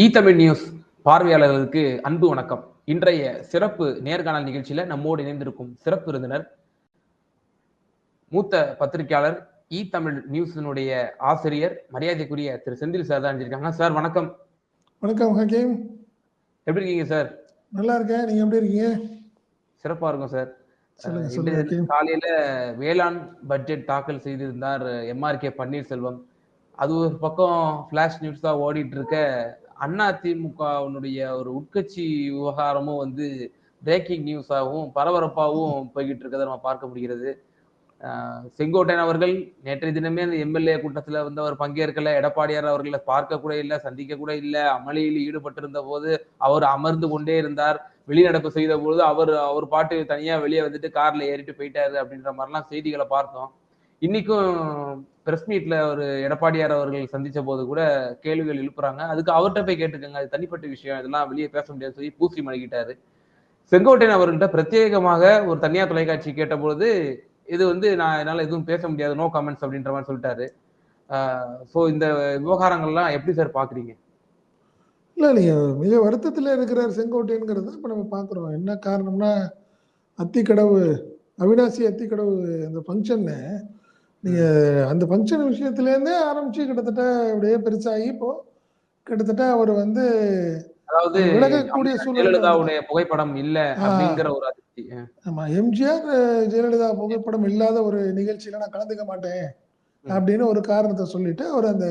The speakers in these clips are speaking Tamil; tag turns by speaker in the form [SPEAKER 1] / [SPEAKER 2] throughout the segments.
[SPEAKER 1] ஈ தமிழ் நியூஸ் பார்வையாளர்களுக்கு அன்பு வணக்கம். இன்றைய சிறப்பு நேர்காணல் நிகழ்ச்சியில நம்மோடு இணைந்திருக்கும் சிறப்பு விருந்தினர் மூத்த பத்திரிகையாளர் ஈ தமிழ் நியூஸினுடைய ஆசிரியர் மரியாதைக்குரிய திரு செந்தில் சார் தான் இருக்காங்க சார் வணக்கம்.
[SPEAKER 2] வணக்கம் ஹக்கீம்.
[SPEAKER 1] எப்படி இருக்கீங்க சார்?
[SPEAKER 2] நல்லா இருக்கேன். நீங்க எப்படி இருக்கீங்க?
[SPEAKER 1] சிறப்பா இருக்கும் சார். காலையில வேளாண் பட்ஜெட் தாக்கல் செய்திருந்தார் எம்ஆர்கே பன்னீர்செல்வம். அது ஒரு பக்கம் ஃபிளாஷ் நியூஸா ஓடிட்டு இருக்க அண்ணா திமுகவினுடைய ஒரு உட்கட்சி விவகாரமும் வந்து பிரேக்கிங் நியூஸாகவும் பரபரப்பாகவும் போய்கிட்டு இருக்கதை நம்ம பார்க்க முடிகிறது. செங்கோட்டையன் அவர்கள் நேற்றைய தினமே அந்த எம்எல்ஏ கூட்டத்தில் வந்து அவர் பங்கேற்கல. எடப்பாடியார் அவர்களை பார்க்க கூட இல்லை சந்திக்க கூட இல்லை. அமளியில் ஈடுபட்டிருந்த போது அவர் அமர்ந்து கொண்டே இருந்தார். வெளிநடப்பு செய்த பொழுது அவர் அவர் பாட்டு தனியாக வெளியே வந்துட்டு காரில் ஏறிட்டு போயிட்டாரு அப்படின்ற மாதிரிலாம் செய்திகளை பார்த்தோம். இன்னைக்கும் பிரஸ் மீட்ல ஒரு எடப்பாடியார் அவர்கள் சந்திச்ச போது கூட கேள்விகள் எழுப்புறாங்க. அதுக்கு அவர்கிட்ட போய் கேட்டுக்கோங்க. அது தனிப்பட்ட விஷயம். இதெல்லாம் வெளியே பேச முடியாது சொல்லி பூசி மழுகிட்டாரு. செங்கோட்டையன் அவர்கள்ட்ட பிரத்யேகமாக ஒரு தனியார் தொலைக்காட்சி கேட்டபொழுது இது வந்து நான் என்னால் எதுவும் பேச முடியாது. நோ கமெண்ட்ஸ் அப்படின்ற மாதிரி சொல்லிட்டாரு. ஸோ இந்த விவகாரங்கள்லாம் எப்படி சார் பாக்குறீங்க?
[SPEAKER 2] இல்லை நீங்கள் மிக வருத்தத்தில் இருக்கிறார் செங்கோட்டையன்கிறது இப்போ நம்ம பார்க்குறோம் என்ன காரணம்னா அத்திக்கடவு அவினாசி அத்திக்கடவு அந்த ஃபங்க்ஷனில் நீங்க அந்த ஃபங்க்ஷன் விஷயத்துல இருந்தே ஆரம்பிச்சு கிட்டத்தட்ட அப்படியே பெருசாகி இப்போ கிட்டத்தட்ட அவர் வந்து
[SPEAKER 1] அதாவது
[SPEAKER 2] விலகக்கூடிய சூழ்நிலை
[SPEAKER 1] புகைப்படம் இல்ல. அப்படிங்கிற ஒரு அதிர்ச்சி
[SPEAKER 2] ஆமா எம்ஜிஆர் ஜெயலலிதா புகைப்படம் இல்லாத ஒரு நிகழ்ச்சியில நான் கலந்துக்க மாட்டேன்.
[SPEAKER 1] அப்படின்னு
[SPEAKER 2] ஒரு காரணத்தை சொல்லிட்டு அவர் அந்த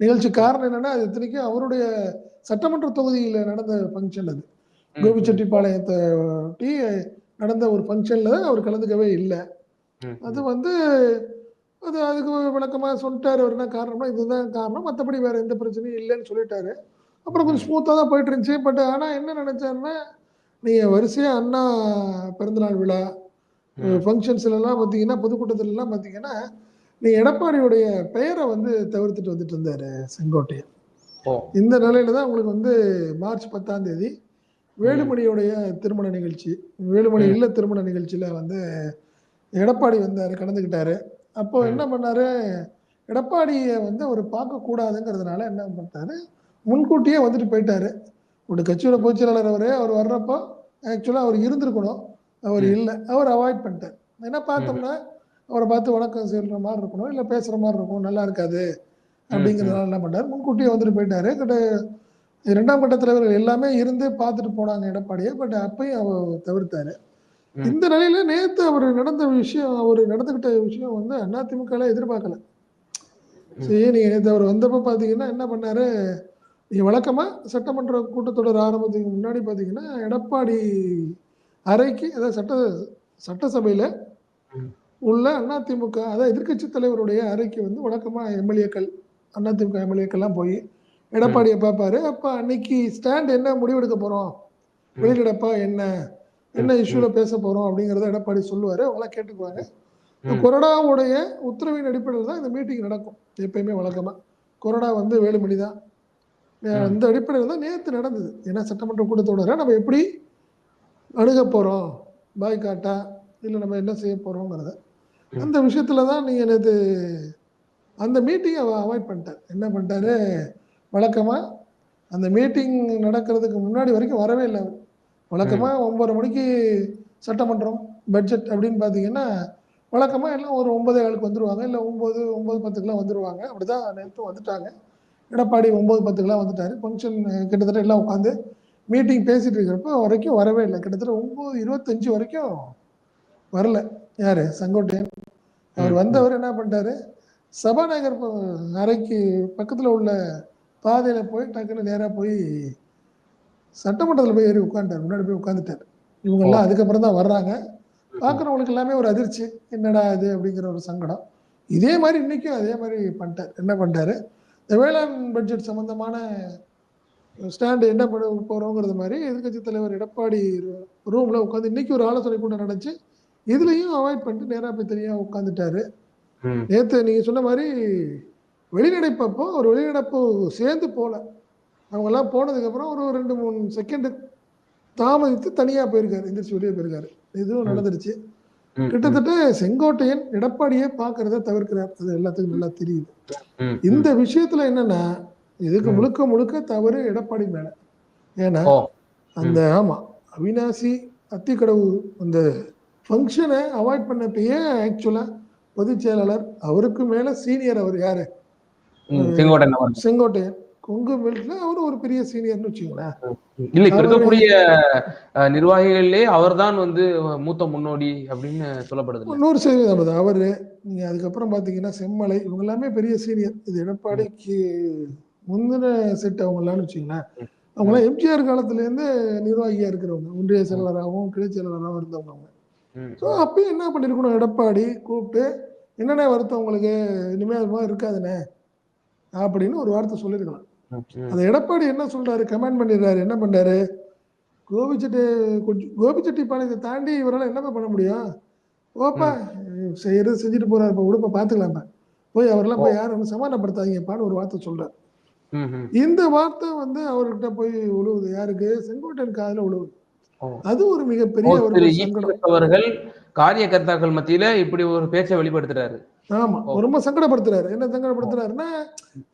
[SPEAKER 2] நிகழ்ச்சி காரணம் என்னன்னா அது இத்தனைக்கும் அவருடைய சட்டமன்ற தொகுதியில நடந்த ஃபங்க்ஷன் அது. கோபிச்செட்டிப்பாளையத்தை ஒட்டி நடந்த ஒரு ஃபங்க்ஷன்ல அவர் கலந்துக்கவே இல்லை. அது வந்து அது அதுக்கு விளக்கமா சொல்லிட்டாரு அவர் என்ன காரணம்னா இதுதான் காரணம். மற்றபடி வேற எந்த பிரச்சனையும் இல்லைன்னு சொல்லிட்டாரு. அப்புறம் கொஞ்சம் ஸ்மூத்தாக தான் போயிட்டு இருந்துச்சு. பட் ஆனால் என்ன நினைச்சாருன்னா நீங்க வரிசையா அண்ணா பிறந்தநாள் விழா
[SPEAKER 1] ம்.
[SPEAKER 2] ஃபங்க்ஷன்ஸ்ல எல்லாம் பார்த்தீங்கன்னா பொதுக்கூட்டத்துல எல்லாம் பார்த்தீங்கன்னா நீ எடப்பாடியுடைய பெயரை வந்து தவிர்த்துட்டு வந்துட்டு இருந்தாரு செங்கோட்டையன் இந்த நிலையில தான் உங்களுக்கு வந்து மார்ச் பத்தாம் தேதி வேலுமணியுடைய திருமண நிகழ்ச்சி. வேலுமணி. இல்ல திருமண நிகழ்ச்சியில வந்து எடப்பாடி வந்தாரு கலந்துக்கிட்டாரு. அப்போ. என்ன பண்ணாரு? எடப்பாடியை வந்து அவர் பார்க்க கூடாதுங்கிறதுனால என்ன பண்ணிட்டாரு? முன்கூட்டியே வந்துட்டு போயிட்டாரு. ஒரு கட்சியோட பொதுச் செயலாளர் அவரு அவர் வர்றப்போ ஆக்சுவலா அவர் இருந்திருக்கணும். அவர். இல்லை. அவர் அவாய்ட் பண்ணிட்டார். என்ன பார்த்தோம்னா அவரை பார்த்து வணக்கம் சொல்ற மாதிரி இருக்கணும் இல்லை பேசுற மாதிரி இருக்கும் நல்லா இருக்காது அப்படிங்கிறதுனால என்ன பண்ணார் முன்கூட்டியே வந்துட்டு போயிட்டாரு. கிட்ட இரண்டாம் கட்ட தலைவர்கள் எல்லாமே இருந்து பார்த்துட்டு போனாங்க எடப்பாடியை. பட் அப்பயும் அவர் தவிர்த்தாரு. இந்த நிலையில நேத்து அவர் நடந்த விஷயம் அவர் நடந்துகிட்ட விஷயம் வந்து அதிமுக எதிர்பார்க்கல. சரி நீங்க நேத்து அவர் வந்தப்ப பாத்தீங்கன்னா என்ன பண்ணாரு? நீங்க வழக்கமா சட்டமன்ற கூட்டத்தொடர் ஆரம்பத்துக்கு முன்னாடி பாத்தீங்கன்னா எடப்பாடி அறைக்கு அதாவது சட்ட சட்டசபையில. உள்ள அதிமுக அதாவது எதிர்க்கட்சி தலைவருடைய அறைக்கு வந்து வழக்கமா எம்எல்ஏக்கள் அதிமுக எம்எல்ஏக்கள்லாம் போய் எடப்பாடியை பார்ப்பாரு அப்ப அன்னைக்கு ஸ்டாண்ட் என்ன முடிவெடுக்க போறோம். வெளியிடப்பா என்ன? என்ன. இஷ்யூல பேச போறோம் அப்படிங்கறத எடப்பாடி சொல்லுவாரு அவங்களாம் கேட்டுக்குவாங்க
[SPEAKER 1] ம்.
[SPEAKER 2] கொறடாவுடைய உத்தரவின் அடிப்படையில் தான் இந்த மீட்டிங் நடக்கும் எப்பயுமே வழக்கமா கொறடா வந்து வேலுமணி தான். அந்த அடிப்படையில் தான் நேத்து நடந்தது ஏன்னா சட்டமன்ற கூட்டத்தொடர நம்ம எப்படி அணுக போறோம் பாய்காட்டா இல்லை நம்ம என்ன செய்ய போறோங்கிறத
[SPEAKER 1] ம்.
[SPEAKER 2] அந்த விஷயத்துல தான் நீங்க நேத்து அந்த மீட்டிங்கை அவாய்ட் பண்ணிட்டார் என்ன பண்ணிட்டாரு வழக்கமா அந்த மீட்டிங் நடக்கிறதுக்கு முன்னாடி வரைக்கும் வரவே இல்லை அவர் வழக்கமா ஒன்பது மணிக்கு சட்டமன்றம் பட்ஜெட் அப்படின்னு பார்த்தீங்கன்னா வழக்கமா எல்லாம் ஒரு ஒன்பதே ஆளுக்கு வந்துருவாங்க இல்லை ஒன்பது ஒன்பது பத்துக்குலாம் வந்துருவாங்க. அப்படிதான் நேற்று வந்துட்டாங்க. எடப்பாடி ஒன்பது பத்துக்குலாம் வந்துட்டாரு. ஃபங்க்ஷன் கிட்டத்தட்ட எல்லாம் உட்காந்து மீட்டிங் பேசிட்டு இருக்கிறப்ப வரைக்கும் வரவே இல்லை. கிட்டத்தட்ட ஒன்பது இருபத்தஞ்சு வரைக்கும் வரல. யாரு? செங்கோட்டையன். அவர். வந்தவர் என்ன பண்ணிட்டாரு? சபாநாயகர் அறைக்கு பக்கத்துல உள்ள பாதையில போய் டக்குன்னு நேரா போய் சட்டமன்றத்துல போய் ஏறி உட்காந்துட்டார் முன்னாடி போய் உட்காந்துட்டார் இவங்க எல்லாம் அதுக்கப்புறம் தான் வர்றாங்க. பார்க்குறவங்களுக்கு எல்லாமே ஒரு அதிர்ச்சி. என்னடா இது அப்படிங்கிற ஒரு சங்கடம். இதே மாதிரி இன்னைக்கும் அதே மாதிரி பண்ணிட்டார். என்ன பண்ணிட்டாரு? இந்த வேளாண் பட்ஜெட் சம்பந்தமான ஸ்டாண்டு என்ன பண்ண போறோங்கிறது மாதிரி எதிர்க்கட்சி தலைவர் எடப்பாடி ரூம்ல உட்காந்து இன்னைக்கு ஒரு ஆலோசனை கூட்டம் நடந்துச்சு. இதுலயும் அவாய்ட் பண்ணிட்டு நேரா போய் தனியா உட்காந்துட்டாரு
[SPEAKER 1] ம்.
[SPEAKER 2] நேத்து நீங்க சொன்ன மாதிரி வெளிநடப்பப்போ ஒரு வெளிநடப்பு சேர்ந்து போல. அவங்க எல்லாம் போனதுக்கு அப்புறம் ஒரு ரெண்டு மூணு செகண்ட் தாமதித்து தனியா போயிருக்காரு எந்திரிச்சு வெளியே போயிருக்காரு இதுவும். நடந்துருச்சு. கிட்டத்தட்ட செங்கோட்டையன் எடப்பாடியே பார்க்கறத தவிர்க்கிறார் அது எல்லாத்துக்கும் நல்லா தெரியுது. இந்த விஷயத்துல என்னன்னா இதுக்கு. முழுக்க முழுக்க தவறு எடப்பாடி மேல ஏன்னா அந்த ஆமா அவினாசி அத்திக்கடவு அந்த ஃபங்க்ஷனை அவாய்ட் பண்ணப்பயே ஆக்சுவலா பொதுச் செயலாளர் அவருக்கு மேல சீனியர் அவர் யாரு
[SPEAKER 1] செங்கோட்டையன்.
[SPEAKER 2] செங்கோட்டையன் கொங்கு பெல்ட்ல அவர் ஒரு பெரிய சீனியர்னு வச்சுக்கோங்களேன்.
[SPEAKER 1] இல்ல இப்ப இருக்கக்கூடிய நிர்வாகிகளிலே அவர்தான் வந்து மூத்த முன்னோடி அப்படின்னு சொல்லப்படுது
[SPEAKER 2] நூறு அது அவரு நீங்க அதுக்கப்புறம் பாத்தீங்கன்னா செம்மலை இவங்க எல்லாமே பெரிய சீனியர். இது எடப்பாடிக்கு முந்தின செட் அவங்க எல்லாம் வச்சுங்களேன் அவங்க எல்லாம் எம்ஜிஆர் காலத்துல இருந்து நிர்வாகியா இருக்கிறவங்க. ஒன்றிய செயலாளராகவும் கிளை செயலாளராகவும் இருந்தவங்க அவங்க. ஸோ அப்பயும் என்ன பண்ணிருக்கணும்? எடப்பாடி கூப்பிட்டு என்னென்ன வருத்தம் உங்களுக்கு? இனிமேல் இருக்காதுண்ணே. அப்படின்னு ஒரு வார்த்தை சொல்லியிருக்கலாம் அந்த எடப்பாடி என்ன சொல்றாரு? கமெண்ட் பண்ணிடுறாரு. என்ன பண்றாரு? கோபிச்செட்டி கொஞ்சம் கோபிச்செட்டிப்பாளையத்தை தாண்டி இவரால் என்னப்பா பண்ண முடியும்? ஓப்பா செய்யறது செஞ்சுட்டு போறாரு? இப்போ உடுப்ப பார்த்துக்கலாம்ப்பா போய் அவரெல்லாம் போய் யாரும் ஒன்றும் சமாதானப்படுத்தாதீங்கப்பான்னு ஒரு வார்த்தை சொல்றாரு. இந்த வார்த்தை வந்து அவர்கிட்ட போய் உழுவுது. யாருக்கு? செங்கோட்டையன் காதுல உழுவுது. அது ஒரு மிகப்பெரிய
[SPEAKER 1] அவர்கள் காரியகர்த்தாக்கள் மத்தியில இப்படி ஒரு பேச்சை வெளிப்படுத்துறாரு.
[SPEAKER 2] ஆமா. ரொம்ப சங்கடப்படுத்துறாரு. என்ன சங்கடப்படுத்துறாருன்னா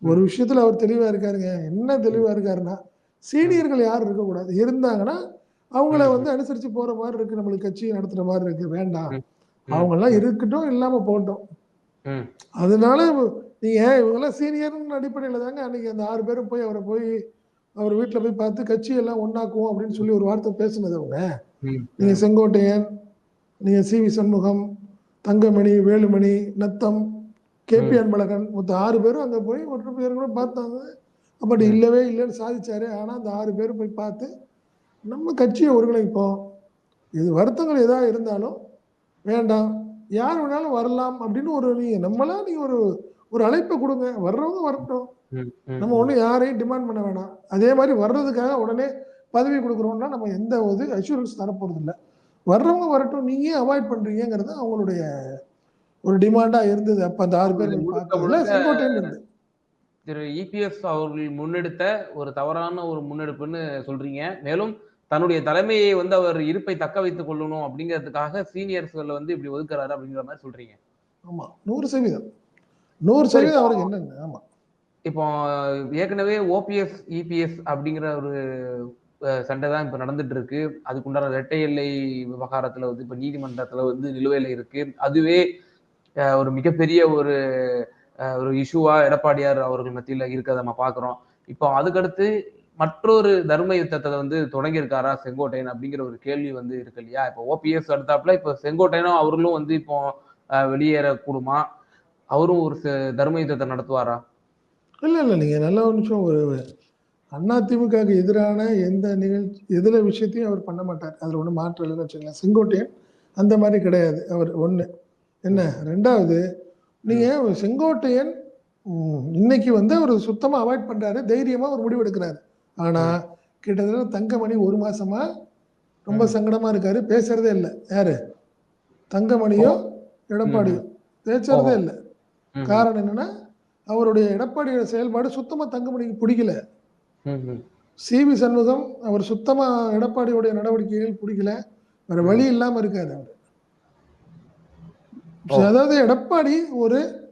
[SPEAKER 2] ஒரு விஷயத்துல அவர் தெளிவா இருக்காருங்க. என்ன தெளிவா இருக்காருன்னா சீனியர்கள் யாரும் இருக்கக்கூடாது. இருந்தாங்கன்னா அவங்கள. வந்து அனுசரிச்சு போற மாதிரி இருக்கு. நம்மளுக்கு கட்சி நடத்துற மாதிரி இருக்கு. வேண்டாம். அவங்க எல்லாம் இருக்கட்டும் இல்லாம போட்டோம். அதனால நீங்க இவங்க எல்லாம் சீனியர்னு அடிப்படையில தாங்க அன்னைக்கு அந்த ஆறு பேரும் போய் அவரை போய் அவர் வீட்டுல போய் பார்த்து கட்சி எல்லாம் ஒண்ணாக்குவோம் அப்படின்னு சொல்லி ஒரு வார்த்தை பேசுனது அவங்க. நீங்க செங்கோட்டையன் நீங்க C V Shanmugam Thangamani Velumani Natham K P Anbazhagan மொத்தம் ஆறு பேரும் அங்க போய் ஒரு பேர் கூட பார்த்தாங்க. பட்
[SPEAKER 1] ம்.
[SPEAKER 2] இல்லவே இல்லைன்னு சாதிச்சாரு. ஆனா அந்த ஆறு பேரும் போய் பார்த்து நம்ம கட்சியை ஒருங்கிணைப்போம். இது வருத்தங்கள் எதா இருந்தாலும் வேண்டாம். யார் வேணாலும் வரலாம் அப்படின்னு ஒரு நீங்க நம்மளா நீங்க ஒரு ஒரு அழைப்பை கொடுங்க. வர்றவங்க வரட்டும். நம்ம ஒன்றும் யாரையும் டிமாண்ட் பண்ண வேணாம். அதே மாதிரி வர்றதுக்காக உடனே பதவி கொடுக்குறோம்னா நம்ம எந்த ஒரு அஷூரன்ஸ் தரப்போறது இல்லை வர்றவங்க வரட்டும் நீங்க அவாய்ட் பண்றீங்கிறது அவங்களுடைய ஒரு டிமாண்டா இருந்தது. அப்ப அந்த ஆறு பேர் செங்கோட்டையன்
[SPEAKER 1] திரு இபிஎஸ் அவர்கள் முன்னெடுத்த ஒரு தவறான ஒரு முன்னெடுப்புன்னு சொல்றீங்க. மேலும் தன்னுடைய தலைமையை வந்து அவர் இருப்பை தக்க வைத்துக் கொள்ளணும் அப்படிங்கிறதுக்காக சீனியர்ஸ்கள் வந்து இப்படி ஒதுக்குறாரு அப்படிங்கிற மாதிரி சொல்றீங்க.
[SPEAKER 2] ஆமா நூறு சதவீதம். நூறு சதவீதம் அவருக்கு என்னங்க? ஆமா.
[SPEAKER 1] இப்போ ஏற்கனவே ஓபிஎஸ் இபிஎஸ் அப்படிங்கிற ஒரு சண்டை தான் இப்போ நடந்துட்டு இருக்கு அதுக்குண்டான இரட்டை எல்லை விவகாரத்தில் வந்து இப்போ நீதிமன்றத்தில் வந்து நிலுவையில் இருக்கு. அதுவே ஒரு மிகப்பெரிய ஒரு ஒரு இஷ்யூவா எடப்பாடியார் அவர்கள் மத்தியில் இருக்கிறத நம்ம பார்க்குறோம் இப்போ அதுக்கடுத்து மற்றொரு தர்ம யுத்தத்தை வந்து தொடங்கியிருக்காரா செங்கோட்டையன் அப்படிங்கிற ஒரு கேள்வி வந்து இருக்கு இல்லையா? இப்போ ஓபிஎஸ் அடுத்தாப்புல இப்போ செங்கோட்டையனும் அவர்களும் வந்து இப்போ வெளியேறக்கூடுமா? அவரும் ஒரு ச- தர்ம யுத்தத்தை நடத்துவாரா?
[SPEAKER 2] இல்லை இல்லை நீங்கள் நல்ல ஒரு நிமிஷம் ஒரு அதிமுகவுக்கு எதிரான எந்த நிகழ்ச்சி எதுல விஷயத்தையும் அவர் பண்ண மாட்டார். அதுல ஒன்றும் மாற்றம் இல்லைன்னு வச்சுக்கலாம் செங்கோட்டையன் அந்த மாதிரி கிடையாது. அவர் ஒண்ணு. என்ன? ரெண்டாவது நீங்க செங்கோட்டையன் இன்னைக்கு வந்து அவர் சுத்தமா அவாய்ட் பண்றாரு. தைரியமா ஒரு முடிவு எடுக்கிறாரு. ஆனா கிட்டத்தட்ட தங்கமணி ஒரு மாசமா ரொம்ப. சங்கடமா இருக்காரு. பேசுறதே இல்லை. யாரு? தங்கமணியும் எடப்பாடியும் பேசுறதே. இல்லை. காரணம் என்னன்னா அவருடைய எடப்பாடியோட செயல்பாடு சுத்தமா தங்கமணிக்கு பிடிக்கல. சி வி சண்முகம் அவர் சுத்தமா எடப்பாடியோடைய நடவடிக்கைகள் பிடிக்கல. வேற வழி இல்லாம இருக்காரு அவர். அதாவது எடப்பாடி ஒரு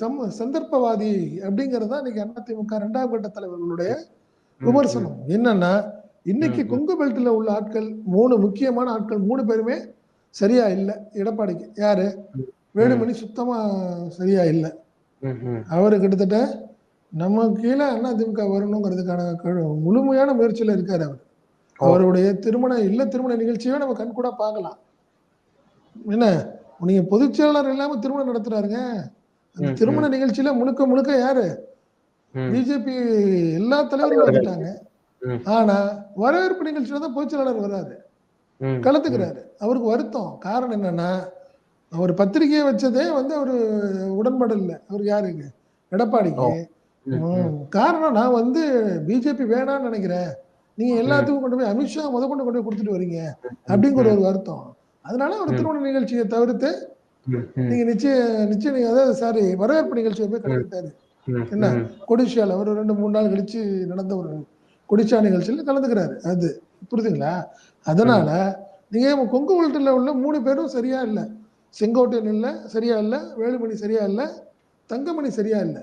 [SPEAKER 2] சம்- சந்தர்ப்பவாதி அப்படிங்கிறது இன்னைக்கு அதிமுக இரண்டாம் கட்ட தலைவர்களுடைய விமர்சனம். என்னன்னா இன்னைக்கு. கொங்கு பெல்ட்ல உள்ள ஆட்கள் மூணு முக்கியமான ஆட்கள் மூணு பேருமே சரியா இல்லை. எடப்பாடிக்கு. யாரு. வேலுமணி சுத்தமா சரியா இல்லை. அவரு கிட்டத்தட்ட நம்ம கீழே அதிமுக வரணுங்கிறதுக்கான முழுமையான முயற்சியில இருக்காரு அவர். அவருடைய திருமண இல்ல திருமண நிகழ்ச்சியை நம்ம கண் கூட பார்க்கலாம். என்ன? நீங்க பொதுச் செயலாளர் இல்லாம திருமணம் நடத்துறாருங்க. அந்த திருமண நிகழ்ச்சியில முழுக்க முழுக்க யாரு. பிஜேபி எல்லா தலைவர்களும் வந்துட்டாங்க. ஆனா வரவேற்பு நிகழ்ச்சியில தான் பொதுச் செயலாளர் வராரு.
[SPEAKER 1] ம்.
[SPEAKER 2] கலந்துக்கிறாரு. அவருக்கு வருத்தம். காரணம் என்னன்னா அவர் பத்திரிகையை வச்சதே வந்து அவரு உடன்பாடு இல்லை. அவர் யாருங்க எடப்பாடிக்கு. காரணம் நான் வந்து பிஜேபி வேணாம்னு நினைக்கிறேன். நீங்க எல்லாத்துக்கும் கொண்டு போய் அமித்ஷா முத கொண்டு கொண்டு போய் கொடுத்துட்டு வரீங்க அப்படிங்கிற ஒரு வருத்தம். அதனால ஒரு. திருமண நிகழ்ச்சியை தவிர்த்து. நீங்க நிச்சய நிச்சயம் நீங்க அதாவது சாரி வரவேற்பு நிகழ்ச்சியை போய் கலந்துட்டாரு என்ன? கொடிஷியால ஒரு ரெண்டு மூணு நாள் கழிச்சு நடந்த ஒரு கொடிஷா நிகழ்ச்சியில கலந்துக்கிறாரு அது. புரியுதுங்களா? அதனால நீங்க கொங்கு வளட்டில் உள்ள மூணு பேரும் சரியா இல்லை? செங்கோட்டையன் இல்லை சரியா இல்லை வேலுமணி சரியா இல்லை தங்கமணி சரியா இல்லை?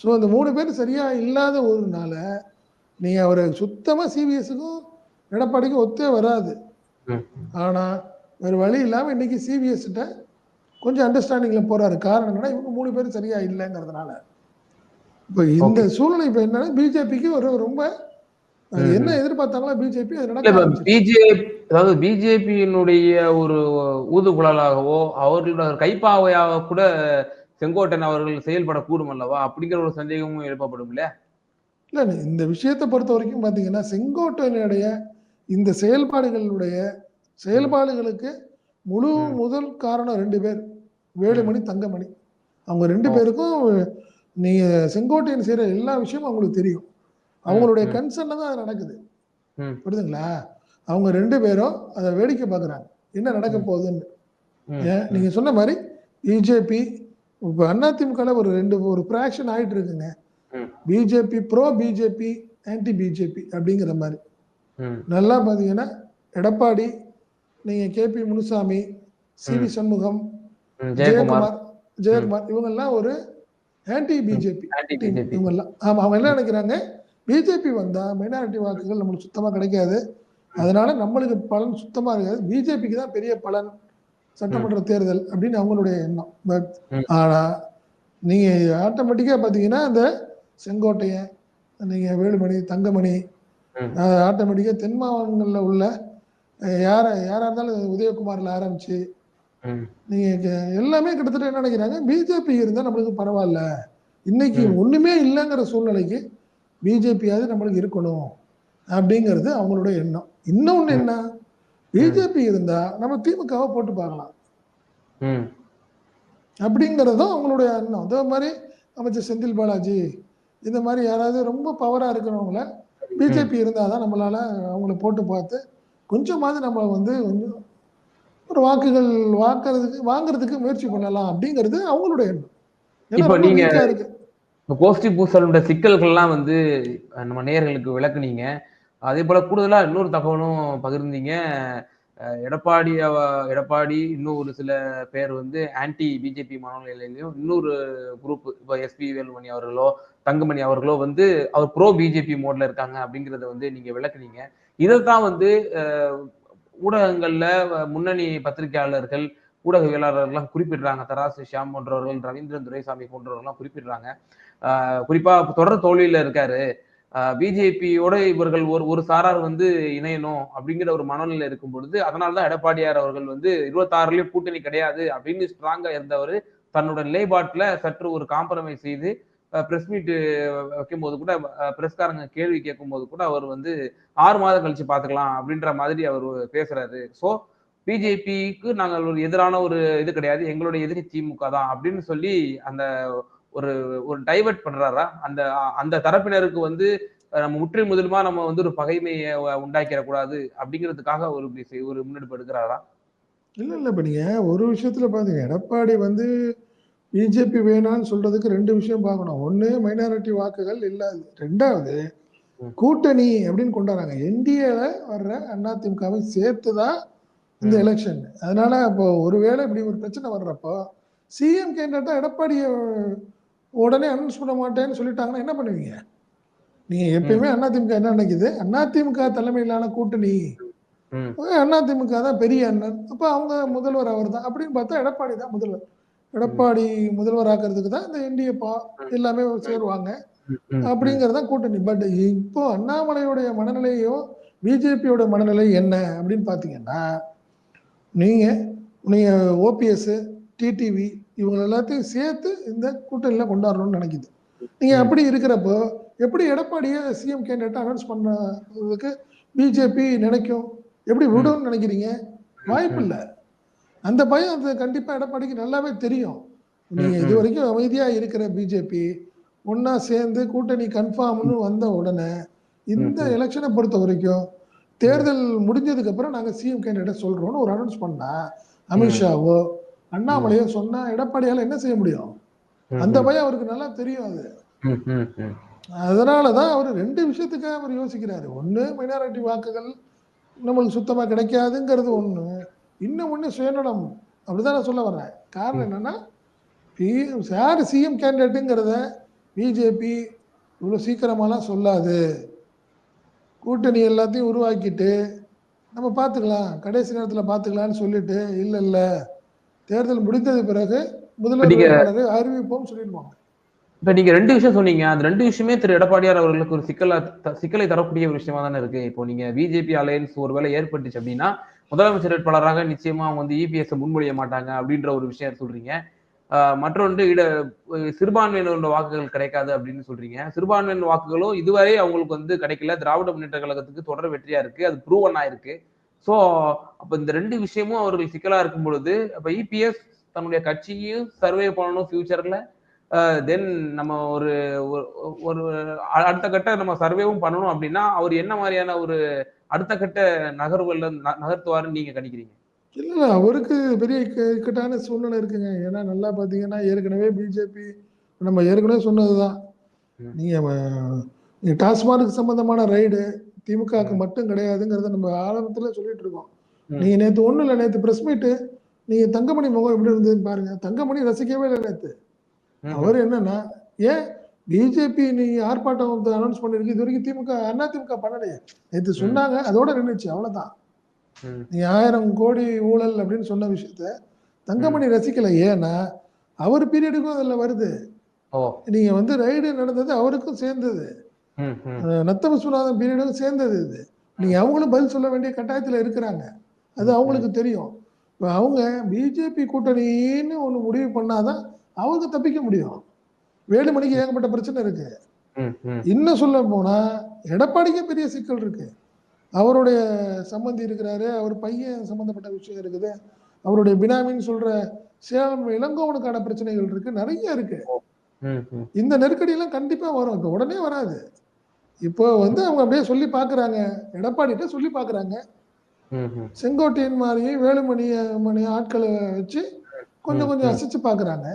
[SPEAKER 2] ஸோ அந்த மூணு பேர் சரியா இல்லாத ஒருனால நீங்க அவரை சுத்தமா சிபிஎஸ்க்கும் எடப்பாடிக்கும் ஒத்தே வராது
[SPEAKER 1] ம்.
[SPEAKER 2] ஆனா வேற வழி இல்லாம இன்னைக்கு சிபிஎஸ்கிட்ட கொஞ்சம் அண்டர்ஸ்டாண்டிங்ல போறாரு காரணம் என்னன்னா இவங்க மூணு பேரும் சரியா இல்லைங்கிறதுனால இப்போ இந்த சூழ்நிலை இப்போ என்னன்னா பிஜேபிக்கு ஒரு ரொம்ப என்ன எதிர்பார்த்தாங்களோ பிஜேபி.
[SPEAKER 1] பிஜேபி அதாவது பிஜேபியினுடைய ஒரு ஊதுகுழலாகவோ அவர்களோட ஒரு கைப்பாவையாக கூட செங்கோட்டையன் அவர்கள் செயல்படக்கூடும் அல்லவா? அப்படிங்கிற ஒரு சந்தேகமும் எழுப்பப்படும் இல்லையா?
[SPEAKER 2] இல்ல இந்த விஷயத்தை பொறுத்த வரைக்கும் பாத்தீங்கன்னா செங்கோட்டையனுடைய இந்த செயல்பாடுகளுடைய செயல்பாடுகளுக்கு முழு. முதல் காரணம் ரெண்டு பேர். வேலுமணி தங்கமணி. அவங்க ரெண்டு. பேருக்கும் நீங்க செங்கோட்டையன் செய்யற எல்லா விஷயமும் அவங்களுக்கு தெரியும். அவங்களுடைய. கன்சர்ன்ல தான் அது நடக்குது. புரியுதுங்களா? அவங்க ரெண்டு பேரும் அதை வேடிக்கை பார்க்கறாங்க. என்ன நடக்க. போகுதுன்னு. ஏன்? நீங்க சொன்ன மாதிரி பிஜேபி இப்போ அதிமுக ஒரு ரெண்டு ஒரு ஃப்ராக்ஷன் ஆயிட்டு இருக்குங்க. BJP pro BJP anti BJP அப்படிங்கிற மாதிரி. நல்லா பார்த்தீங்கன்னா எடப்பாடி நீங்க KP Munusamy C V. Shanmugam
[SPEAKER 1] Jayakumar.
[SPEAKER 2] Jayakumar இவங்கெல்லாம் ஒரு ஆன்டி பிஜேபி இவங்கெல்லாம் ஆமா அவங்க என்ன நினைக்கிறாங்க? பிஜேபி வந்தா மைனாரிட்டி வாக்குகள் நம்மளுக்கு சுத்தமா கிடைக்காது. அதனால நம்மளுக்கு பலன் சுத்தமா இருக்காது. பிஜேபிக்கு தான் பெரிய பலன். சட்டமன்ற தேர்தல் அப்படின்னு அவங்களுடைய எண்ணம் பட்
[SPEAKER 1] ம்.
[SPEAKER 2] ஆனா நீங்க ஆட்டோமேட்டிக்கா பாத்தீங்கன்னா இந்த செங்கோட்டையன் நீங்க வேலுமணி தங்கமணி
[SPEAKER 1] ம்.
[SPEAKER 2] ஆட்டோமேட்டிக்கா தென் மாவட்டங்களில் உள்ள யார யாரா இருந்தாலும் உதயகுமார்ல ஆரம்பிச்சு
[SPEAKER 1] ம்,
[SPEAKER 2] நீங்க கே- எல்லாமே கிட்டத்தட்ட என்ன நினைக்கிறாங்க பிஜேபி இருந்தா நம்மளுக்கு பரவாயில்ல இன்னைக்கு
[SPEAKER 1] ம்.
[SPEAKER 2] ஒண்ணுமே இல்லைங்கிற சூழ்நிலைக்கு பிஜேபியாவது நம்மளுக்கு இருக்கணும் அப்படிங்கிறது அவங்களுடைய எண்ணம் இன்னொன்னு
[SPEAKER 1] ம்.
[SPEAKER 2] என்ன பிஜேபி இருந்தா நம்ம திமுகவை போட்டு பார்க்கலாம். அப்படிங்கிறதும் அவங்களுடைய எண்ணம். அதே மாதிரி அமைச்சர் செந்தில் பாலாஜி இந்த மாதிரி யாராவது ரொம்ப பவரா இருக்கிறவங்கள பிஜேபி இருந்தாதான் நம்மளால அவங்கள போட்டு பார்த்து கொஞ்சமாவது நம்ம வந்து கொஞ்சம் ஒரு வாக்குகள் வாக்குறதுக்கு வாங்குறதுக்கு முயற்சி பண்ணலாம் அப்படிங்கிறது அவங்களுடைய எண்ணம்.
[SPEAKER 1] இப்ப நீங்க- கோஷ்டி பூசலுடைய சிக்கல்கள்லாம் வந்து நம்ம நேயர்களுக்கு விளக்குனீங்க. அதே போல கூடுதலா இன்னொரு தகவலும் பகிர்ந்தீங்க. எடப்பாடி எடப்பாடி இன்னும் ஒரு சில பேர் வந்து ஆன்டி பிஜேபி மனநிலையிலையும் இன்னொரு குரூப் இப்ப எஸ்பி வேலுமணி அவர்களோ தங்கமணி அவர்களோ வந்து அவர் ப்ரோ பிஜேபி மோட்ல இருக்காங்க அப்படிங்கறத வந்து நீங்க விளக்குனீங்க. இதைத்தான் வந்து ஊடகங்கள்ல முன்னணி பத்திரிகையாளர்கள் ஊடகவியலாளர்கள்லாம் குறிப்பிடுறாங்க. தராசு ஷியாம் போன்றவர்கள் ரவீந்திரன் துரைசாமி போன்றவர்கள்லாம் குறிப்பிடுறாங்க. குறிப்பா தொடர் தோல்வியில இருக்காரு. பிஜேபியோட இவர்கள் ஒரு ஒரு சாரார் வந்து இணையணும் அப்படிங்கிற ஒரு மனநிலை இருக்கும் பொழுது அதனாலதான் எடப்பாடியார் அவர்கள் வந்து இருபத்தாறுலயும் கூட்டணி கிடையாது அப்படின்னு ஸ்ட்ராங்கா இருந்தவர். தன்னோட நிலைப்பாட்டுல சற்று ஒரு காம்ப்ரமைஸ் செய்து பிரஸ் மீட் வைக்கும்போது கூட பிரஸ்காரங்க கேள்வி கேட்கும்போது கூட அவர் வந்து ஆறு மாதம் கழிச்சு பாத்துக்கலாம் அப்படின்ற மாதிரி அவர் பேசுறாரு. ஸோ பிஜேபிக்கு நாங்கள் ஒரு எதிரான ஒரு இது கிடையாது. எங்களுடைய எதிரி திமுக தான் அப்படின்னு சொல்லி அந்த ஒரு ஒரு டைவர்ட் பண்றாரா? அந்த அந்த தரப்பினருக்கு வந்து நம்ம முற்றிலும் முதலுமா நம்ம வந்து ஒரு பகைமையை உண்டாக்கிடக்கூடாது அப்படிங்கிறதுக்காக ஒரு ஒரு முன்னெடுப்பு எடுக்கிறாரா
[SPEAKER 2] இல்ல இல்ல இப்ப நீங்க ஒரு விஷயத்துல பாத்தீங்க. எடப்பாடி வந்து பிஜேபி வேணாம்னு சொல்றதுக்கு ரெண்டு விஷயம் பார்க்கணும். ஒண்ணு மைனாரிட்டி வாக்குகள் இல்லாது ரெண்டாவது. கூட்டணி அப்படின்னு கொண்டு வராங்க என்டிஏல வர்ற அதிமுகவை சேர்த்து தான் இந்த. எலெக்ஷன் அதனால இப்போ ஒருவேளை இப்படி ஒரு பிரச்சனை வர்றப்போ சிஎம் கேண்டா எடப்பாடியை உடனே அனௌன்ஸ் பண்ண மாட்டேன்னு சொல்லிட்டாங்கன்னா என்ன பண்ணுவீங்க? நீங்க எப்பயுமே அதிமுக என்ன நினைக்குது? அதிமுக தலைமையிலான கூட்டணி. அதிமுக தான் பெரிய அண்ணன். அப்ப அவங்க முதல்வர் அவர் தான் அப்படின்னு பார்த்தா எடப்பாடி தான் முதல்வர். எடப்பாடி முதல்வர் ஆக்கிறதுக்கு தான் இந்த என்டிஏ பா எல்லாமே சேருவாங்க.
[SPEAKER 1] ம், ம்,
[SPEAKER 2] அப்படிங்கிறது தான் கூட்டணி. பட் இப்போ அண்ணாமலையுடைய மனநிலையும் பிஜேபியோட மனநிலை என்ன அப்படின்னு பார்த்தீங்கன்னா நீங்க நீங்க ஓபிஎஸ் டிடிவி இவங்க எல்லாத்தையும் சேர்த்து இந்த கூட்டணியில கொண்டாடணும்னு நினைக்குது. நீங்க
[SPEAKER 1] ம்.
[SPEAKER 2] அப்படி இருக்கிறப்போ எப்படி எடப்பாடியை சிஎம் கேண்டிடேட் அனௌன்ஸ் பண்ணதுக்கு பிஜேபி நினைக்கும்? எப்படி விடும்னு நினைக்கிறீங்க? வாய்ப்பு இல்லை. அந்த பயம் அது கண்டிப்பா எடப்பாடிக்கு நல்லாவே தெரியும். நீங்க
[SPEAKER 1] ம், ம்.
[SPEAKER 2] இது வரைக்கும் அமைதியா இருக்கிற பிஜேபி ஒன்னா சேர்ந்து கூட்டணி கன்ஃபார்ம்னு வந்த உடனே இந்த. எலெக்ஷனை பொறுத்த வரைக்கும் தேர்தல் முடிஞ்சதுக்கு அப்புறம் நாங்க சிஎம் கேண்டிடேட் சொல்றோம்னு ஒரு அனௌன்ஸ் பண்ணா அமித்ஷாவோ அண்ணாமலையோ சொன்னா எடப்பாடியால என்ன செய்ய முடியும்? அந்த
[SPEAKER 1] ம்,
[SPEAKER 2] பயம் அவருக்கு நல்லா தெரியும் அது. அதனாலதான் அவர் ரெண்டு விஷயத்துக்காக அவர் யோசிக்கிறாரு. ஒண்ணு மைனாரிட்டி வாக்குகள் நம்மளுக்கு சுத்தமா கிடைக்காதுங்கிறது ஒண்ணு. இன்னும் ஒண்ணு சுயநலம் அப்படிதான் நான் சொல்ல வர்றேன். காரணம் என்னன்னா யார் சிஎம் கேண்டிடேட்டுங்கிறத பிஜேபி இவ்வளோ சீக்கிரமாலாம் சொல்லாது. கூட்டணி எல்லாத்தையும் உருவாக்கிட்டு நம்ம பார்த்துக்கலாம். கடைசி நேரத்தில் பார்த்துக்கலாம்னு சொல்லிட்டு இல்லை இல்லை. தேர்தல் முடிந்தது பிறகு முதல்வர் அறிவிப்போம் சொல்லிடுவாங்க
[SPEAKER 1] இப்ப நீங்க ரெண்டு விஷயம் சொன்னீங்க. அந்த ரெண்டு விஷயமே திரு எடப்பாடியார் அவர்களுக்கு ஒரு சிக்கலா சிக்கலை தரக்கூடிய ஒரு விஷயமா தானே இருக்கு. இப்போ நீங்க பிஜேபி அலையன்ஸ் ஒருவேளை ஏற்பட்டுச்சு அப்படின்னா முதலமைச்சர் வேட்பாளராக நிச்சயமா அவங்க வந்து இபிஎஸ் முன்மொழிய மாட்டாங்க அப்படின்ற ஒரு விஷயம் சொல்றீங்க. மற்றொன்று இட சிறுபான்மையினரோட வாக்குகள் கிடைக்காது அப்படின்னு சொல்றீங்க. சிறுபான்மையினர் வாக்குகளும் இதுவரை அவங்களுக்கு வந்து கிடைக்கல. திராவிட முன்னேற்ற கழகத்துக்கு தொடர் வெற்றியா இருக்கு. அது ப்ரூவன் ஆயிருக்கு சோ அப்ப இந்த ரெண்டு விஷயமும் அவர்கள் சிக்கலா இருக்கும் பொழுது அப்ப இபிஎஸ் தன்னுடைய கட்சியும் சர்வே பண்ணணும் ஃபியூச்சர்ல தென் நம்ம ஒரு ஒரு- அடுத்த கட்ட நம்ம சர்வேவும் பண்ணணும் அப்படின்னா அவர் என்ன மாதிரியான ஒரு அடுத்த கட்ட நகர்வுகள்ல ந- நகர்த்துவாருன்னு நீங்க கணிக்கிறீங்க?
[SPEAKER 2] இல்லை அவருக்கு பெரிய இக்க- இக்கட்டான சூழ்நிலை இருக்குங்க. ஏன்னா நல்லா பார்த்தீங்கன்னா ஏற்கனவே பிஜேபி நம்ம ஏற்கனவே சொன்னதுதான்.
[SPEAKER 1] ம்.
[SPEAKER 2] நீங்க அஹ், நீங்க டாஸ்மார்க் சம்பந்தமான ரைடு திமுகவுக்கு. மட்டும் கிடையாதுங்கிறத நம்ம ஆரம்பத்துல சொல்லிட்டு இருக்கோம். நீங்க நேத்து ஒண்ணும் இல்லை நேத்து பிரஸ் மீட்டு நீங்க தங்கமணி முகம் எப்படி இருந்ததுன்னு பாருங்க. தங்கமணி ரசிக்கவே இல்லை நேத்து.
[SPEAKER 1] ம்,
[SPEAKER 2] அவர் என்னன்னா ஏன் பிஜேபி நீங்க ஆர்ப்பாட்டம் அனௌன்ஸ் பண்ணிருக்கு இது வரைக்கும் திமுக அண்ணா திமுக பண்ணலையே. நேத்து சொன்னாங்க அதோட நின்றுச்சு அவ்வளவுதான். நீ ஆயிரம் கோடி ஊழல் அப்படின்னு சொன்ன விஷயத்த தங்கமணி ரசிக்கல. ஏன்னா அவர் பீரியடுக்கும் அதுல வருது. நீங்க வந்து ரைடு நடந்தது அவருக்கும் சேர்ந்தது. நத்த விஸ்வநாதன் பீரியடுக்கும் சேர்ந்தது இது. நீங்க அவங்களும் பதில் சொல்ல வேண்டிய கட்டாயத்துல இருக்கிறாங்க. அது அவங்களுக்கு தெரியும். அவங்க பிஜேபி கூட்டணின்னு ஒண்ணு முடிவு பண்ணாதான் அவங்க தப்பிக்க முடியும். வேலுமணிக்கு ஏகப்பட்ட பிரச்சனை இருக்கு. இன்னும் சொல்ல போனா எடப்பாடிக்கே பெரிய சிக்கல் இருக்கு. அவருடைய சம்பந்தி இருக்கிறாரு அவர் பையன் சம்பந்தப்பட்ட விஷயம் இருக்குது. அவருடைய பினாமின்னு சொல்ற சேலம் இளங்கோவனுக்கான பிரச்சனைகள் இருக்கு. நிறைய இருக்கு. இந்த நெருக்கடி எல்லாம் கண்டிப்பா வரும். இப்போ உடனே வராது. இப்போ வந்து அவங்க அப்படியே சொல்லி பாக்குறாங்க எடப்பாடிட்ட சொல்லி பாக்குறாங்க செங்கோட்டையன் மாதிரியும் வேலுமணி மணி ஆட்களை வச்சு கொஞ்சம் கொஞ்சம். அசைச்சு பாக்குறாங்க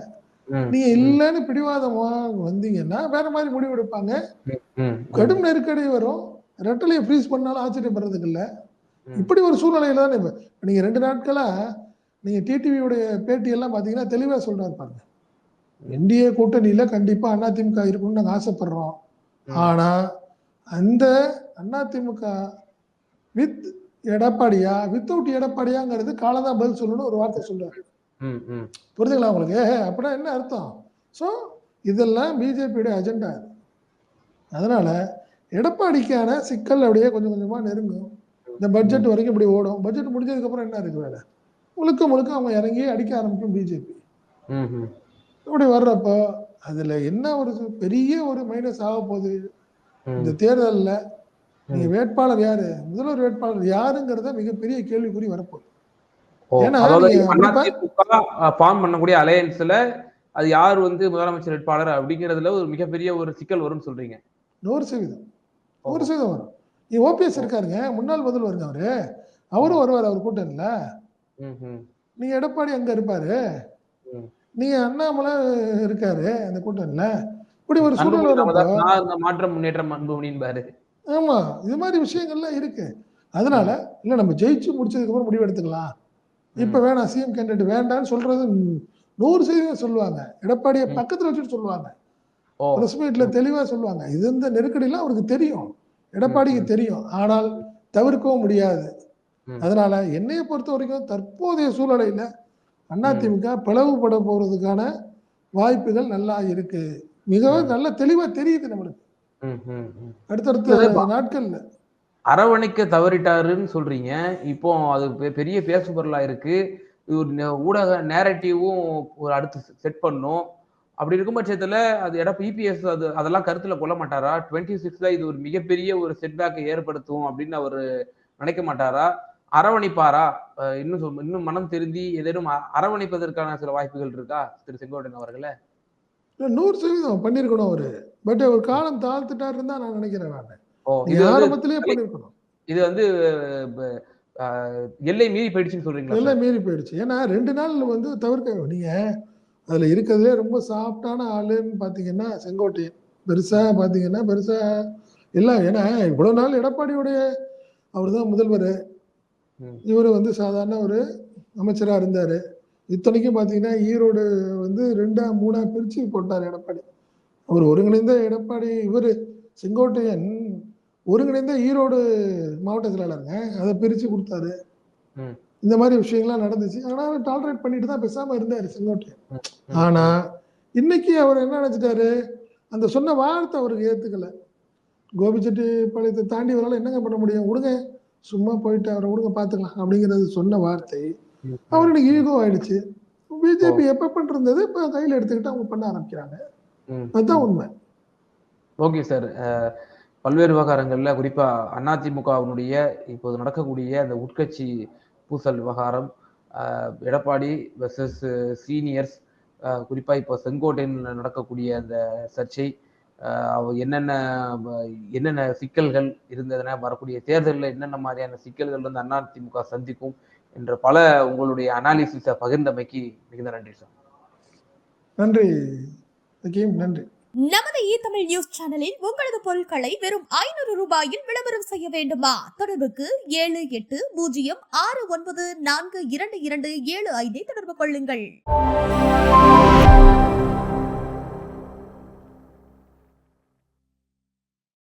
[SPEAKER 2] நீங்க இல்லைன்னு பிடிவாதமா வந்தீங்கன்னா வேற மாதிரி முடிவு எடுப்பாங்க. கடும் நெருக்கடி வரும். ரெட்டலையை ஃப்ரீஸ் பண்ணாலும் ஆச்சரியப்படுறதுக்கு இல்ல. இப்படி ஒரு சூழ்நிலையில தான் இப்ப நீங்க ரெண்டு நாட்களா நீங்க டிடிவியுடைய பேட்டி எல்லாம் பாத்தீங்கன்னா தெளிவா சொல்றாரு பாருங்க. என்டிஏ கூட்டணியில கண்டிப்பா அதிமுக இருக்கும்னு நாங்க ஆசைப்படுறோம். ஆனா அந்த அதிமுக வித் எடப்பாடியா வித்தவுட் எடப்பாடியாங்கிறது காலதான் பதில் சொல்லணும்னு ஒரு வார்த்தை சொல்றாரு.
[SPEAKER 1] ம், ம்.
[SPEAKER 2] புரிதுங்களா உங்களுக்கு? அப்படின்னா என்ன அர்த்தம்? ஸோ இதெல்லாம் பிஜேபியுடைய அஜெண்டா அதனால எடப்பாடிக்கான சிக்கல் அப்படியே கொஞ்சம் கொஞ்சமா நெருங்கும். இந்த பட்ஜெட் வரைக்கும் இப்படி ஓடும். பட்ஜெட் முடிஞ்சதுக்கு அப்புறம் என்ன இருக்கு வேலை? முழுக்க முழுக்க அவங்க இறங்கி அடிக்க ஆரம்பிக்கும் பிஜேபி. இப்படி வர்றப்போ அதுல என்ன ஒரு பெரிய ஒரு மைனஸ் ஆக போகுது. இந்த தேர்தல்ல நீங்க வேட்பாளர் யாரு? முதல்வர் வேட்பாளர் யாருங்கிறத மிகப்பெரிய கேள்விக்குறி வரப்போகுது.
[SPEAKER 1] ஃபார்ம் பண்ணக்கூடிய அலையன்ஸ்ல அது யார் வந்து முதலமைச்சர் வேட்பாளர் அப்படிங்கறதுல ஒரு மிகப்பெரிய ஒரு சிக்கல் வரும்னு சொல்றீங்க.
[SPEAKER 2] நூறு சதவீதம். நூறு சதவீதம் வரும். நீ ஓபிஎஸ் இருக்காருங்க முன்னாள் முதல்வருங்க அவரு. அவரும் வருவார் அவர்
[SPEAKER 1] ம்,
[SPEAKER 2] நீங்க எடப்பாடி அங்க இருப்பாரு. நீங்க அண்ணாமலை இருக்காரு அந்த கூட்டணில இப்படி ஒரு
[SPEAKER 1] இந்த மாற்றம் முன்னேற்றம் அன்புமணின்பாரு
[SPEAKER 2] ஆமா இது மாதிரி விஷயங்கள்லாம் இருக்கு. அதனால இல்ல நம்ம ஜெயிச்சு முடிச்சதுக்கு அப்புறம் முடிவு எடுத்துக்கலாம். இப்ப வேணாம் சிஎம் கேண்டிடேட் வேண்டாம்னு சொல்றது நூறு சதவீதம் சொல்லுவாங்க. எடப்பாடியை. பக்கத்துல வச்சுட்டு சொல்லுவாங்க. பிரஸ் மீட்ல தெளிவா சொல்லுவாங்க. இது இந்த நெருக்கடிலாம் அவருக்கு தெரியும். எடப்பாடிக்கு. தெரியும். ஆனால் தவிர்க்கவும் முடியாது. அதனால என்னைய பொறுத்த வரைக்கும் தற்போதைய சூழ்நிலையில அதிமுக பிளவுபட போறதுக்கான வாய்ப்புகள் நல்லா இருக்கு. மிகவும். நல்ல தெளிவா தெரியுது நம்மளுக்கு. அடுத்தடுத்த நாட்கள்ல.
[SPEAKER 1] அரவணைக்க தவறிட்டாருன்னு சொல்றீங்க. இப்போ அது பெரிய பேசு பொருளா இருக்கு. ஒரு ஊடக நேரட்டிவும் ஒரு அடுத்து செட் பண்ணும். அப்படி இருக்கும் பட்சத்துல அது எடப்ப இபிஎஸ் அது அதெல்லாம் கருத்துல கொள்ள மாட்டாரா? டுவெண்ட்டி சிக்ஸ்ல இது ஒரு மிகப்பெரிய ஒரு செட்பேக்கை ஏற்படுத்தும் அப்படின்னு அவர் நினைக்க மாட்டாரா? அரவணைப்பாரா? இன்னும் இன்னும் மனம் திருந்தி ஏதேனும் அரவணைப்பதற்கான சில வாய்ப்புகள் இருக்கா திரு செங்கோட்டையன் அவர்களே?
[SPEAKER 2] இல்ல, நூறு சதவீதம் பண்ணிருக்கணும் அவரு. பட் அவர் காலம் தாழ்த்துட்டாருன்னு தான் நான் நினைக்கிறேன் நான். ஆரம்பத்திலேயே பண்ணிருக்கணும்.
[SPEAKER 1] இது வந்து எல்லை மீறி போயிடுச்சுன்னு சொல்றீங்களா
[SPEAKER 2] எல்லாம் மீறி போயிடுச்சு. ஏன்னா ரெண்டு நாள் வந்து தவிர்க்க நீங்க அதுல இருக்கிறதுலே ரொம்ப சாஃப்டான ஆளுன்னு பாத்தீங்கன்னா செங்கோட்டையன் பெருசா பாத்தீங்கன்னா பெருசா எல்லாம் ஏன்னா இவ்வளவு நாள் எடப்பாடியுடைய அவர் தான் முதல்வர். இவர் வந்து சாதாரண ஒரு அமைச்சரா இருந்தாரு. இத்தனைக்கும் பாத்தீங்கன்னா ஈரோடு வந்து ரெண்டா மூணா பிரிச்சு போட்டார் எடப்பாடி. அவர் ஒருங்கிணைந்த எடப்பாடி இவர் செங்கோட்டையன் ஒருங்கிணைந்த ஈரோடு மாவட்ட செயலாளருங்க. அதை பிரித்து கொடுத்தாரு. இந்த மாதிரி விஷயங்கள்லாம் நடந்துச்சு. ஆனால் டாலரேட் பண்ணிட்டு தான் பேசாமல் இருந்தார் செங்கோட்டையன்.
[SPEAKER 1] ம்.
[SPEAKER 2] ஆனா இன்னைக்கு அவர் என்ன நினைச்சிட்டாரு? அந்த சொன்ன வார்த்தை அவருக்கு ஏத்துக்கல. கோபிச்செட்டிப்பாளையத்தை தாண்டி வரலாம் என்னங்க பண்ண முடியும்? விடுங்க. சும்மா போயிட்டு அவரை விடுங்க பாத்துக்கலாம். அப்படிங்கிறது சொன்ன வார்த்தை.
[SPEAKER 1] ம்.
[SPEAKER 2] அவருக்கு ஈகோ ஆயிடுச்சு பிஜேபி எப்ப பண்ணிருந்தது இப்ப கையில எடுத்துக்கிட்டு அவங்க பண்ண ஆரம்பிக்கிறாங்க. அதுதான் உண்மை.
[SPEAKER 1] Okay sir. பல்வேறு விவகாரங்கள்ல குறிப்பா அதிமுகவினுடைய இப்போது நடக்கக்கூடிய அந்த உட்கட்சி பூசல் விவகாரம் எடப்பாடி வெர்சஸ் சீனியர்ஸ் குறிப்பா இப்போ செங்கோட்டையில் நடக்கக்கூடிய அந்த சர்ச்சை என்னென்ன என்னென்ன சிக்கல்கள் இருந்ததுன்னா வரக்கூடிய தேர்தலில் என்னென்ன மாதிரியான சிக்கல்கள் வந்து அதிமுக சந்திக்கும் என்ற பல உங்களுடைய அனாலிசிஸை பகிர்ந்தமைக்கு மிகுந்த நன்றி சார்
[SPEAKER 2] நன்றி நன்றி.
[SPEAKER 3] நமது இ தமிழ் நியூஸ் சேனலில் உங்களது பொருட்களை வெறும் ஐநூறு ரூபாயில் விளம்பரம் செய்ய வேண்டுமா? தொடர்புக்கு ஏழு எட்டு பூஜ்ஜியம் ஆறு ஒன்பது நான்கு இரண்டு இரண்டு ஏழு ஐந்தை தொடர்பு கொள்ளுங்கள்.